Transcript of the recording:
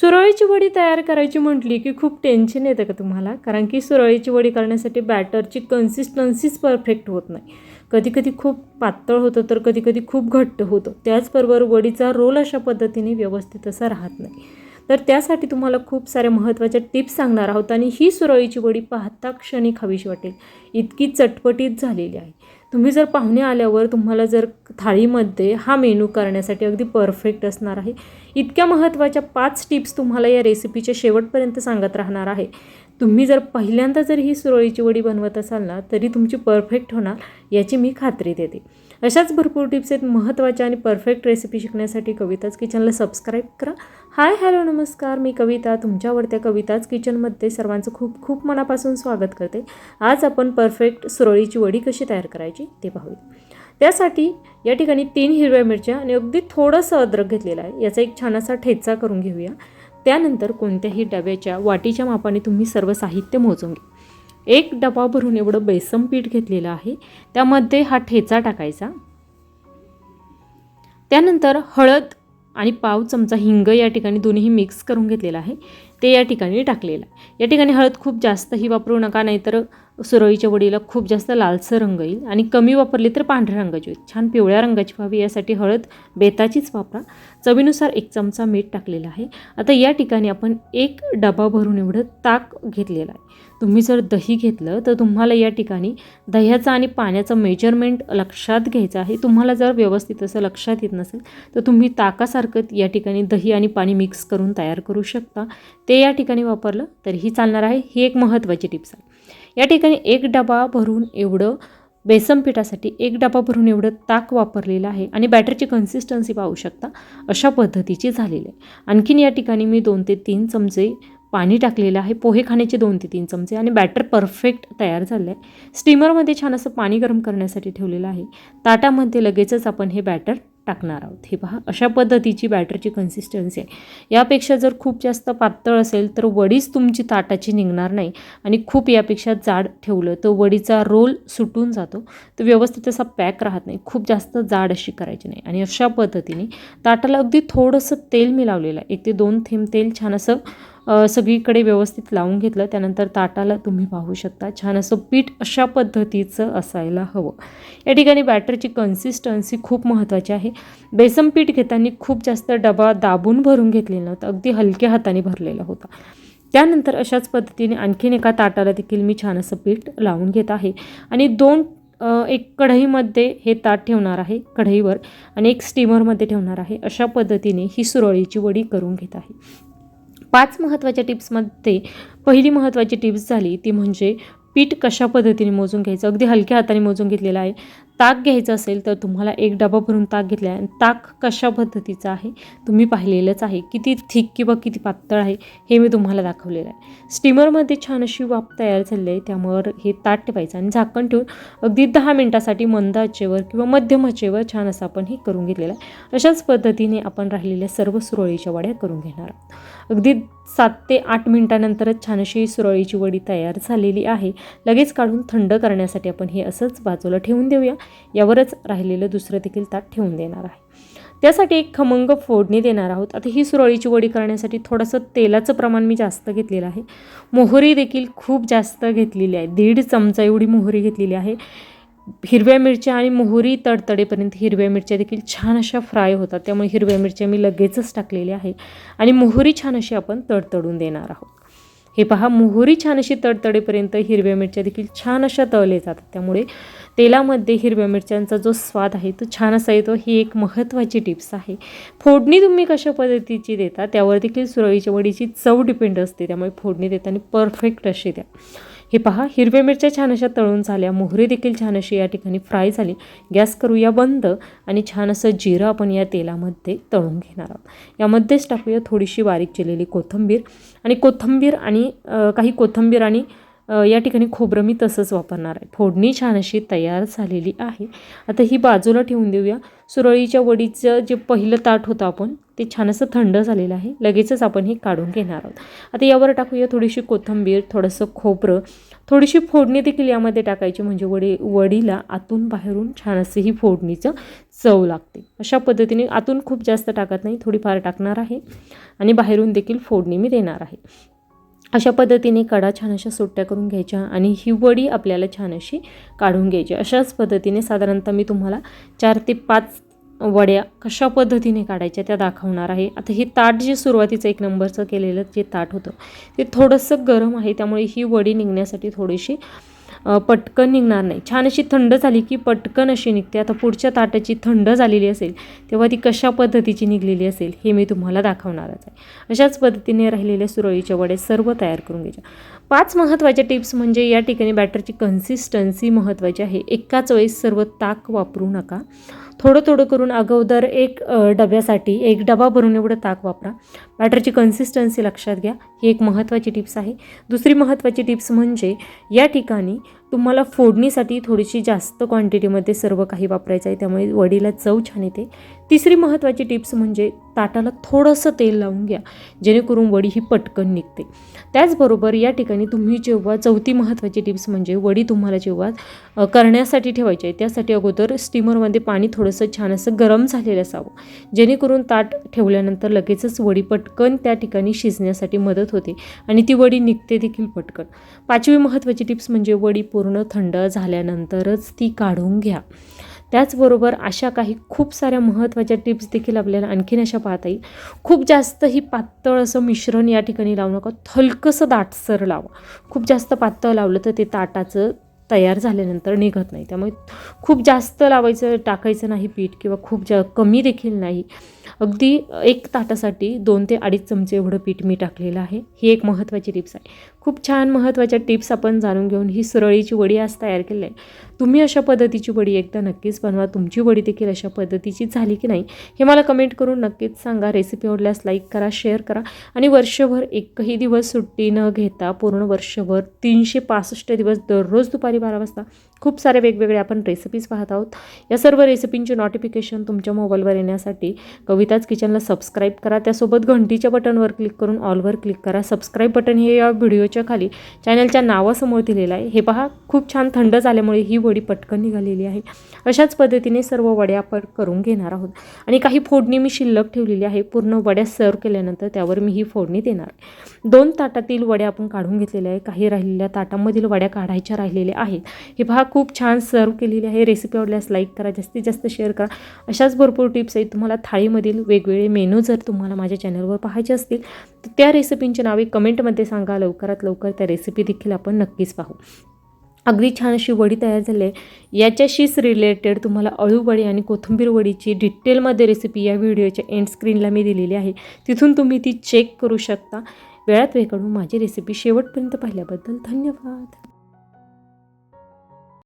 सुरळीची वडी तयार करायची म्हटली की खूप टेन्शन येतं का तुम्हाला? कारण की सुरळीची वडी करण्यासाठी बॅटरची कन्सिस्टन्सीच परफेक्ट होत नाही. कधी कधी खूप पातळ होतं तर कधी कधी खूप घट्ट होतं. त्याचबरोबर वडीचा रोल अशा पद्धतीने व्यवस्थित असा राहत नाही. तर त्यासाठी तुम्हाला खूप साऱ्या महत्त्वाच्या टिप्स सांगणार आहोत आणि ही सुरळीची वडी पाहता क्षणी खावीशी वाटेल. इतकी चटपटीत झालेली आहे. तुम्ही जर पाहुणे आल्यावर तुम्हाला जर थाळीमध्ये हा मेनू करण्यासाठी अगदी परफेक्ट असणार आहे. इतक्या महत्त्वाच्या पाच टिप्स तुम्हाला या रेसिपीच्या शेवटपर्यंत सांगत राहणार आहे. तुम्ही जर पहिल्यांदा जर ही सुरळीची वडी बनवत असाल ना तरी तुमची परफेक्ट होणार याची मी खात्री देते. अशाच भरपूर टिप्स आहेत महत्त्वाच्या आणि परफेक्ट रेसिपी शिकण्यासाठी कविताच किचनला सबस्क्राईब करा. हाय हॅलो नमस्कार. मी कविता तुमच्या आवडत्या कविताच किचनमध्ये सर्वांचं खूप खूप मनापासून स्वागत करते. आज आपण परफेक्ट सुरळीची वडी कशी तयार करायची ते पाहूया. त्यासाठी या ठिकाणी तीन हिरव्या मिरच्या आणि अगदी थोडंसं अद्रक घेतलेलं आहे. याचा एक छान असा ठेचा करून घेऊया. त्यानंतर कोणत्याही डब्याच्या वाटीच्या मापाने तुम्ही सर्व साहित्य मोजून घ्या. एक डबा भरून एवढं बेसन पीठ घेतलेलं आहे. त्यामध्ये हा ठेचा टाकायचा. त्यानंतर हळद आणि पाव चमचा हिंग या ठिकाणी दोन्ही मिक्स करून घेतलेलं आहे. ते या ठिकाणी टाकलेलं आहे. या ठिकाणी हळद खूप जास्तही वापरू नका नाहीतर सुरळीच्या वडीला खूप जास्त लालसर रंग येईल आणि कमी वापरली तर पांढऱ्या रंगाची होईल. छान पिवळ्या रंगाची व्हावी यासाठी हळद बेताचीच वापरा. चवीनुसार एक चमचा मीठ टाकलेला आहे. आता या ठिकाणी आपण एक डबा भरून एवढं ताक घेतलेलं आहे. तुम्ही जर दही घेतलं तर तुम्हाला या ठिकाणी दह्याचं आणि पाण्याचं मेजरमेंट लक्षात घ्यायचं आहे. तुम्हाला जर व्यवस्थित असं लक्षात येत नसेल तर तुम्ही ताकासारखं या ठिकाणी दही आणि पाणी मिक्स करून तयार करू शकता. ते या ठिकाणी वापरलं तरीही चालणार आहे. ही एक महत्त्वाची टिप्स आहे. या ठिकाणी एक डबा भरून एवढं बेसन पिठासाठी एक डबा भरून एवढं ताक वापरलेलं आहे आणि बॅटरची कन्सिस्टन्सी पाहू शकता अशा पद्धतीची झालेली आहे. आणखीन या ठिकाणी मी दोन ते तीन चमचे पाणी टाकलेलं आहे पोहे खाण्याचे दोन ते तीन चमचे आणि बॅटर परफेक्ट तयार झालं आहे. स्टीमरमध्ये छान असं पाणी गरम करण्यासाठी ठेवलेलं आहे. ताटामध्ये लगेचच आपण हे बॅटर टाकणार आहोत. हे पहा अशा पद्धतीची बॅटरची कन्सिस्टन्सी आहे. यापेक्षा जर खूप जास्त पातळ असेल तर वडीच तुमची ताटाची निघणार नाही आणि खूप यापेक्षा जाड ठेवलं तर वडीचा रोल सुटून जातो. तर व्यवस्थित असा पॅक राहत नाही. खूप जास्त जाड अशी करायची नाही. आणि अशा पद्धतीने ताटाला अगदी थोडंसं तेल मी लावलेलं आहे. एक ते दोन थेंब तेल छान असं सगळीकडे व्यवस्थित लावून घेतलं. त्यानंतर ताटाला तुम्ही पाहू शकता. छान असं पीठ अशा पद्धतीचं असायला हवं. या ठिकाणी बॅटरची कन्सिस्टन्सी खूप महत्त्वाची आहे. बेसन पीठ घेताना खूप जास्त डबा दाबून भरून घेतलेला नव्हता. अगदी हलक्या हाताने भरलेला होता. त्यानंतर अशाच पद्धतीने आणखीन एका ताटाला देखील मी छान असं पीठ लावून घेत आहे. आणि दोन एक कढईमध्ये हे ताट ठेवणार आहे. कढईवर आणि एक स्टीमरमध्ये ठेवणार आहे. अशा पद्धतीने ही सुरळीची वडी करून घेत आहे. पाच महत्त्वाच्या टिप्समध्ये पहिली महत्त्वाची टिप्स झाली ती म्हणजे पीठ कशा पद्धतीने मोजून घ्यायचं? अगदी हलक्या हाताने मोजून घेतलेलं आहे. ताक घ्यायचं असेल तर तुम्हाला एक डबा भरून ताक घेतला आहे. ताक कशा पद्धतीचं आहे? तुम्ही पाहिलेलंच आहे. किती थिक किंवा किती पातळ आहे हे मी तुम्हाला दाखवलेलं आहे. स्टीमरमध्ये छान अशी वाफ तयार झाली आहे. त्यामुळे हे ताट ठेवायचं आणि झाकण ठेवून अगदी दहा मिनटासाठी मंद आचेवर किंवा मध्यम आचेवर छान असं आपण हे करून घेतलेलं आहे. अशाच पद्धतीने आपण राहिलेल्या सर्व सुरळीच्या वड्या करून घेणार आहोत. अगदी सात ते आठ मिनटानंतरच छान अशी सुरळीची वडी तयार झालेली आहे. लगेच काढून थंड करण्यासाठी आपण हे असंच बाजूला ठेवून देऊया. यावरच राहिलेलं दुसरं देखील ताट ठेवून देणार आहे. त्यासाठी एक खमंग फोडणी देणार आहोत. आता ही सुरळीची वडी करण्यासाठी थोडंसं तेलाचं प्रमाण मी जास्त घेतलेलं आहे. मोहरी देखील खूप जास्त घेतलेली आहे. दीड चमचा एवढी मोहरी घेतलेली आहे. हिरव्या मिरच्या आणि मोहरी तडतडेपर्यंत हिरव्या मिरच्या देखील छान अशा फ्राय होतात. त्यामुळे हिरव्या मिरच्या मी लगेचच टाकलेल्या आहे आणि मोहरी छान अशी आपण तडतडून देणार आहोत. हे पहा मोहरी छान अशी तडतडेपर्यंत हिरव्या मिरच्या देखील छान अशा तळले जातात. त्यामुळे तेलामध्ये हिरव्या मिरच्यांचा जो स्वाद आहे तो छान असा येतो. ही एक महत्त्वाची टिप्स आहे. फोडणी तुम्ही कशा पद्धतीची देता त्यावर देखील सुरळीच्या वडीची चव डिपेंड असते. त्यामुळे फोडणी देताना परफेक्ट अशी द्या. हे पहा हिरव्या मिरच्या छान अशा तळून झाल्या. मोहरी देखील छान अशी या ठिकाणी फ्राय झाली. गॅस करूया बंद आणि छान असं जिरं आपण या तेलामध्ये तळून घेणार आहोत. यामध्येच टाकूया थोडीशी बारीक चिरलेली कोथिंबीर आणि कोथिंबीर आणि काही कोथिंबीर आणि या ठिकाणी खोबरं मी तसंच वापरणार आहे. फोडणी छान अशी तयार झालेली आहे. आता ही बाजूला ठेवून देऊया. सुरळीच्या वडीचं जे पहिलं ताट होतं आपण ते छान असं थंड झालेलं आहे. लगेचच आपण हे काढून घेणार आहोत. आता यावर टाकूया थोडीशी कोथिंबीर थोडंसं खोबरं. थोडीशी फोडणी देखील यामध्ये टाकायची म्हणजे वडी वडीला आतून बाहेरून छान असं ही फोडणीचं चव लागते. अशा पद्धतीने आतून खूप जास्त टाकत नाही थोडीफार टाकणार आहे. आणि बाहेरून देखील फोडणी मी देणार आहे. अशा पद्धतीने कडा छान अशा सुट्ट्या करून घ्यायच्या आणि ही वडी आपल्याला छान अशी काढून घ्यायची. अशाच पद्धतीने साधारणतः मी तुम्हाला चार ते पाच वड्या कशा पद्धतीने काढायच्या त्या दाखवणार आहे. आता हे ताट जे सुरुवातीचं एक नंबरचं केलेलं जे ताट होतं ते थोडंसं गरम आहे. त्यामुळे ही वडी निघण्यासाठी थोडीशी पटकन निघणार नाही. छान अशी थंड झाली की पटकन अशी निघते. आता पुढच्या ताटाची थंड झालेली असेल तेव्हा ती कशा पद्धतीची निघलेली असेल हे मी तुम्हाला दाखवणारच आहे. अशाच पद्धतीने राहिलेल्या सुरळीच्या वडे सर्व तयार करून घ्यायच्या. पाच महत्त्वाच्या टिप्स म्हणजे या ठिकाणी बॅटरची कन्सिस्टन्सी महत्त्वाची आहे. एकाच वेळेस सर्व ताक वापरू नका. थोडं थोडं करून अगोदर एक डब्यासाठी एक डबा भरून एवढं ताक वापरा. बॅटरची कन्सिस्टन्सी लक्षात घ्या. ही एक महत्त्वाची टिप्स आहे. दुसरी महत्त्वाची टिप्स म्हणजे या ठिकाणी तुम्हाला फोडणीसाठी थोडीशी जास्त क्वांटिटीमध्ये सर्व काही वापरायचं आहे. त्यामुळे वडीला चव छान येते. तिसरी महत्त्वाची टिप्स म्हणजे ताटाला थोडंसं तेल लावून घ्या जेणेकरून वडी ही पटकन निघते. त्याचबरोबर या ठिकाणी तुम्ही जेव्हा चौथी महत्त्वाची टिप्स म्हणजे वडी तुम्हाला जेव्हा करण्यासाठी ठेवायची आहे त्यासाठी अगोदर स्टीमरमध्ये पाणी थोडंसं छान असं गरम झालेलं असावं. जेणेकरून ताट ठेवल्यानंतर लगेचच वडी पटकन त्या ठिकाणी शिजण्यासाठी मदत होते आणि ती वडी निघते देखील पटकन. पाचवी महत्त्वाची टिप्स म्हणजे वडी पूर्ण थंड झाल्यानंतरच ती काढून घ्या. त्याचबरोबर अशा काही खूप साऱ्या महत्त्वाच्या टिप्स देखील आपल्याला आणखीन अशा पाहता येईल. खूप जास्त ही पातळ असं मिश्रण या ठिकाणी लावू नका. हलकंसं दाटसर लावा. खूप जास्त पातळ लावलं तर ते ताटाचं तयार झाल्यानंतर निघत नाही. त्यामुळे खूप जास्त लावायचं टाकायचं नाही पीठ किंवा खूप जा कमी देखील नाही. अगदी एक ताटासाठी दोन ते अडीच चमचे एवढं पीठ मी टाकलेलं आहे. ही एक महत्त्वाची टिप्स आहे. खूप छान महत्त्वाच्या टिप्स आपण जाणून घेऊन ही सुरळीची वडी आज तयार केली आहे. तुम्ही अशा पद्धतीची वडी एकदा नक्कीच बनवा. तुमची वडी देखील अशा पद्धतीची झाली की नाही हे मला कमेंट करून नक्कीच सांगा. रेसिपी आवडल्यास लाईक करा शेअर करा. आणि वर्षभर एकही दिवस सुट्टी न घेता पूर्ण वर्षभर तीनशे पासष्ट दिवस दररोज दुपारी बारा वाजता खूप सारे वेगवेगळे आपण रेसिपीज पाहत आहोत. या सर्व रेसिपींचे नोटिफिकेशन तुमच्या मोबाईलवर येण्यासाठी कविताच किचनला सबस्क्राईब करा. त्यासोबत घंटीच्या बटनवर क्लिक करून ऑलवर क्लिक करा. सबस्क्राईब बटन हे या व्हिडिओच्या खाली चॅनलच्या नावासमोर दिलेलं आहे. हे पहा खूप छान थंड झाल्यामुळे ही वडी पटकन निघालेली आहे. अशाच पद्धतीने सर्व वड्या आपण करून घेणार आहोत. आणि काही फोडणी मी शिल्लक ठेवलेली आहे. पूर्ण वड्या सर्व केल्यानंतर त्यावर मी ही फोडणी देणार आहे. दोन ताटातील वड्या आपण काढून घेतलेल्या आहे काही राहिलेल्या ताटामधील वड्या काढायच्या राहिलेल्या आहेत. हे पहा खूप छान सर्व केलेली आहे. रेसिपी आवडल्यास लाईक करा जास्तीत जास्त शेअर करा. अशाच भरपूर टिप्स आहेत. तुम्हाला थाळीमधील वेगवेगळे मेनू जर तुम्हाला माझ्या चॅनलवर पाहायचे असतील तर त्या रेसिपींची नावे कमेंटमध्ये सांगा. लवकरात लवकर त्या रेसिपी देखील आपण नक्कीच पाहू. अगदी छान अशी वडी तयार झाली आहे. याच्याशीच रिलेटेड तुम्हाला अळूवडी आणि कोथिंबीर वडीची डिटेलमध्ये रेसिपी या व्हिडिओच्या एंड स्क्रीनला मी दिलेली आहे. तिथून तुम्ही ती चेक करू शकता. वेळात वेळ काढून माझी रेसिपी शेवटपर्यंत पाहिल्याबद्दल धन्यवाद.